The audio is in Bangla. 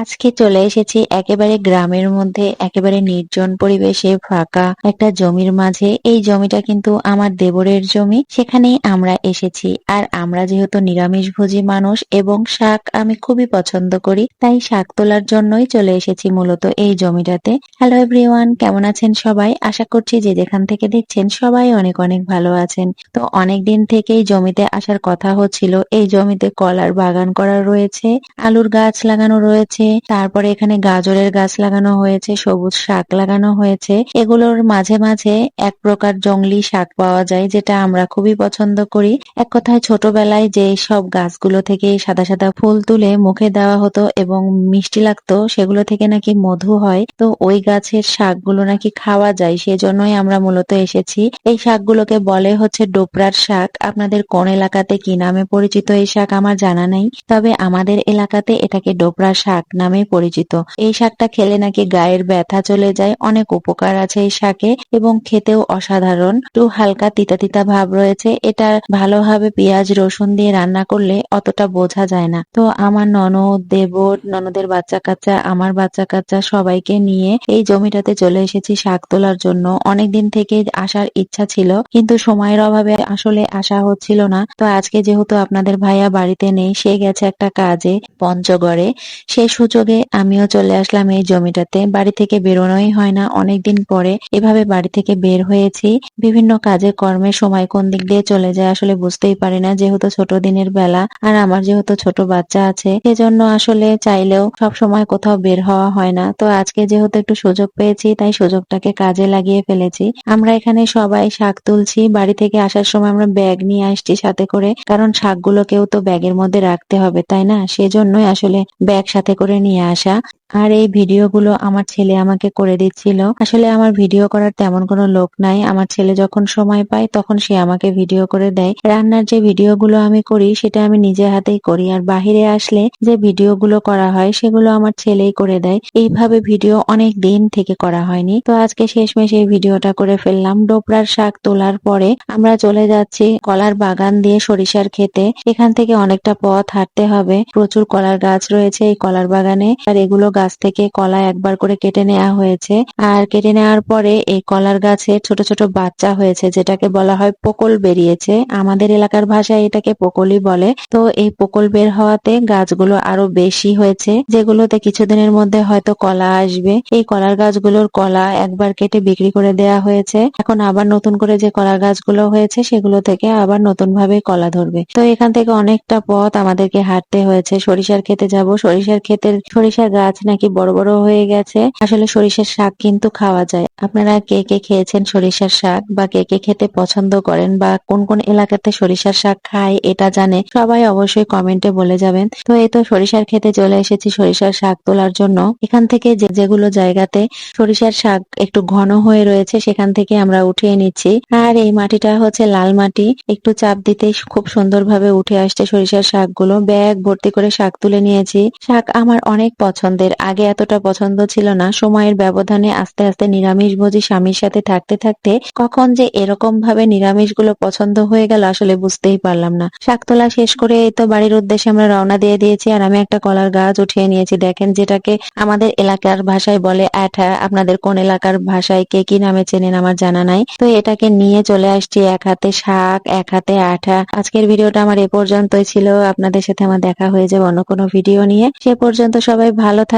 আজকে চলে এসেছি একেবারে গ্রামের মধ্যে, একেবারে নির্জন পরিবেশে ফাঁকা একটা জমির মাঝে। এই জমিটা কিন্তু আমার দেবরের জমি, সেখানেই আমরা এসেছি। আর আমরা যেহেতু নিরামিষভোজী মানুষ এবং শাক আমি খুবই পছন্দ করি, তাই শাক তোলার জন্যই চলে এসেছি মূলত এই জমিটাতে। হ্যালো এভরিওয়ান কেমন আছেন সবাই? আশা করছি যে যেখান থেকে দেখছেন সবাই অনেক অনেক ভালো আছেন। তো অনেক দিন থেকেই জমিতে আসার কথা হচ্ছিল। এই জমিতে কলার বাগান করা রয়েছে, আলুর গাছ লাগানো রয়েছে তারপরে এখানে গাজরের গাছ লাগানো হয়েছে, সবুজ শাক লাগানো হয়েছে। এগুলোর মাঝে মাঝে এক প্রকার জংলি শাক পাওয়া যায়, যেটা আমরা খুবই পছন্দ করি। এক কথায় ছোটবেলায় যে সব গাছগুলো থেকে সাদা সাদা ফুল তুলে মুখে দেওয়া হতো এবং মিষ্টি লাগতো, সেগুলো থেকে নাকি মধু হয়। তো ওই গাছের শাকগুলো নাকি খাওয়া যায়, সেজন্যই আমরা মূলত এসেছি। এই শাকগুলোকে বলে হচ্ছে ডোপরার শাক। আপনাদের কোন এলাকাতে কি নামে পরিচিত এই শাক আমার জানা নেই, তবে আমাদের এলাকাতে এটাকে ডোপরা শাক নামে পরিচিত। এই শাকটা খেলে নাকি গায়ের ব্যথা চলে যায়, অনেক উপকার আছে এই শাকে এবং খেতেও অসাধারণ। একটু হালকা তিতা তিতা ভাব রয়েছে, এটা ভালোভাবে পেঁয়াজ, রসুন দিয়ে রান্না করলে অতটা বোঝা যায় না। তো আমার ননদ, দেবর, ননদের বাচ্চা কাচ্চা আমার বাচ্চা কাচ্চা সবাইকে নিয়ে এই জমিটাতে চলে এসেছি শাক তোলার জন্য। অনেকদিন থেকে আসার ইচ্ছা ছিল, কিন্তু সময়ের অভাবে আসলে আসা হচ্ছিল না। তো আজকে যেহেতু আপনাদের ভাইয়া বাড়িতে নেই, সে গেছে একটা কাজে, পঞ্চগড়ে। সেই সুযোগে আমিও চলে আসলাম এই জমিটাতে। বাড়ি থেকে বেরোনোই হয় না। অনেকদিন পরে এভাবে বাড়ি থেকে বের হয়েছি। বিভিন্ন কাজে কর্মে সময় কোন দিক দিয়ে চলে যায় আসলে বুঝতেই পারি না। যেহেতু ছোট দিনের বেলা আর আমার যেহেতু ছোট বাচ্চা আছে, সেজন্য আসলে চাইলেও সব সময় কোথাও বের হওয়া হয় না। তো আজকে যেহেতু একটু সুযোগ পেয়েছি, তাই সুযোগটাকে কাজে লাগিয়ে ফেলেছি। আমরা এখানে সবাই শাক তুলছি। বাড়ি থেকে আসার সময় আমরা ব্যাগ নিয়ে আসছি সাথে করে। কারণ শাকগুলোকেও তো ব্যাগের মধ্যে রাখতে হবে, তাই না? সেজন্যই আসলে ব্যাগ সাথে করে নিয়ে আসা। আর এই ভিডিওগুলো আমার ছেলে আমাকে করে দিচ্ছিল। আসলে আমার ভিডিও করার তেমন কোনো লোক নাই। আমার ছেলে যখন সময় পায়, তখন সে আমাকে ভিডিও করে দেয়। রান্নার যে ভিডিওগুলো আমি করি, সেটা আমি নিজে হাতেই করি। আর বাহিরে আসলে যে ভিডিওগুলো করা হয়, সেগুলো আমার ছেলেই করে দেয়। এইভাবে ভিডিও অনেক দিন থেকে করা হয়নি। তো আজকে শেষমেশ এই ভিডিওটা করে ফেললাম। ডোপরার শাক তোলার পরে আমরা চলে যাচ্ছি কলার বাগান দিয়ে সরিষার খেতে এখান থেকে অনেকটা পথ হাঁটতে হবে। প্রচুর কলার গাছ রয়েছে এই কলার বাগানে। আর এগুলো গাছ থেকে কলা একবার করে কেটে নেওয়া হয়েছে। আর কেটে নেওয়ার পরে এই কলার গাছে ছোট ছোট বাচ্চা হয়েছে, যেটাকে বলা হয় পোকল বেরিয়েছে। আমাদের এলাকার ভাষায় এটাকে পোকলই বলে। তো এই পোকল বের হওয়াতে গাছগুলো আরও বেশি হয়েছে, যেগুলোতে কিছুদিনের মধ্যে হয়তো কলা আসবে। এই কলার গাছগুলোর কলা একবার কেটে বিক্রি করে দেয়া হয়েছে। এখন আবার নতুন করে যে কলার গাছগুলো হয়েছে, সেগুলো থেকে আবার নতুন ভাবে কলা ধরবে। তো এখান থেকে অনেকটা পথ আমাদেরকে হাঁটতে হয়েছে। সরিষার খেতে যাব। সরিষার ক্ষেতের সরিষার গাছ নাকি বড় বড় হয়ে গেছে? আসলে সরিষার শাক কিন্তু খাওয়া যায়। আপনারা কে কে খেয়েছেন সরিষার শাক বা কে কে খেতে পছন্দ করেন বা কোন কোন এলাকাতে সরিষার শাক খায় এটা জানে সবাই অবশ্যই কমেন্টে বলে যাবেন। তো এই তো সরিষার খেতে চলে এসেছি সরিষার শাক তোলার জন্য। এখান থেকে যে যেগুলো জায়গাতে সরিষার শাক একটু ঘন হয়ে রয়েছে সেখান থেকে আমরা উঠিয়ে নিচ্ছি। আর এই মাটিটা হচ্ছে লাল মাটি। একটু চাপ দিতে খুব সুন্দরভাবে উঠে আসছে সরিষার শাকগুলো। ব্যাগ ভর্তি করে শাক তুলে নিয়েছি। শাক আমার অনেক পছন্দের। আগে এতটা পছন্দ ছিল না, সময়ের ব্যবধানে আস্তে আস্তে নিরামিষ ভোজি স্বামীর সাথে থাকতে থাকতে কখন যে এরকম ভাবে নিরামিষগুলো পছন্দ হয়ে গেল আসলে বুঝতেই পারলাম না। শাক তোলা শেষ করে এই তো বাড়ির উদ্দেশ্যে আমরা রওনা দিয়ে দিয়েছি আর আমি একটা কলার গাছ উঠিয়ে নিয়েছি। দেখেন যেটাকে আমাদের এলাকার ভাষায় বলে অ্যাঠা আপনাদের কোন এলাকার ভাষায় কে কি নামে চেনেন আমার জানা নাই। তো এটাকে নিয়ে চলে আসছি এক হাতে শাক, এক হাতে আঠা। আজকের ভিডিওটা আমার এ পর্যন্তই ছিল। আপনাদের সাথে আমার দেখা হয়ে যাবে অন্য কোনো ভিডিও নিয়ে। সে পর্যন্ত সবাই ভালো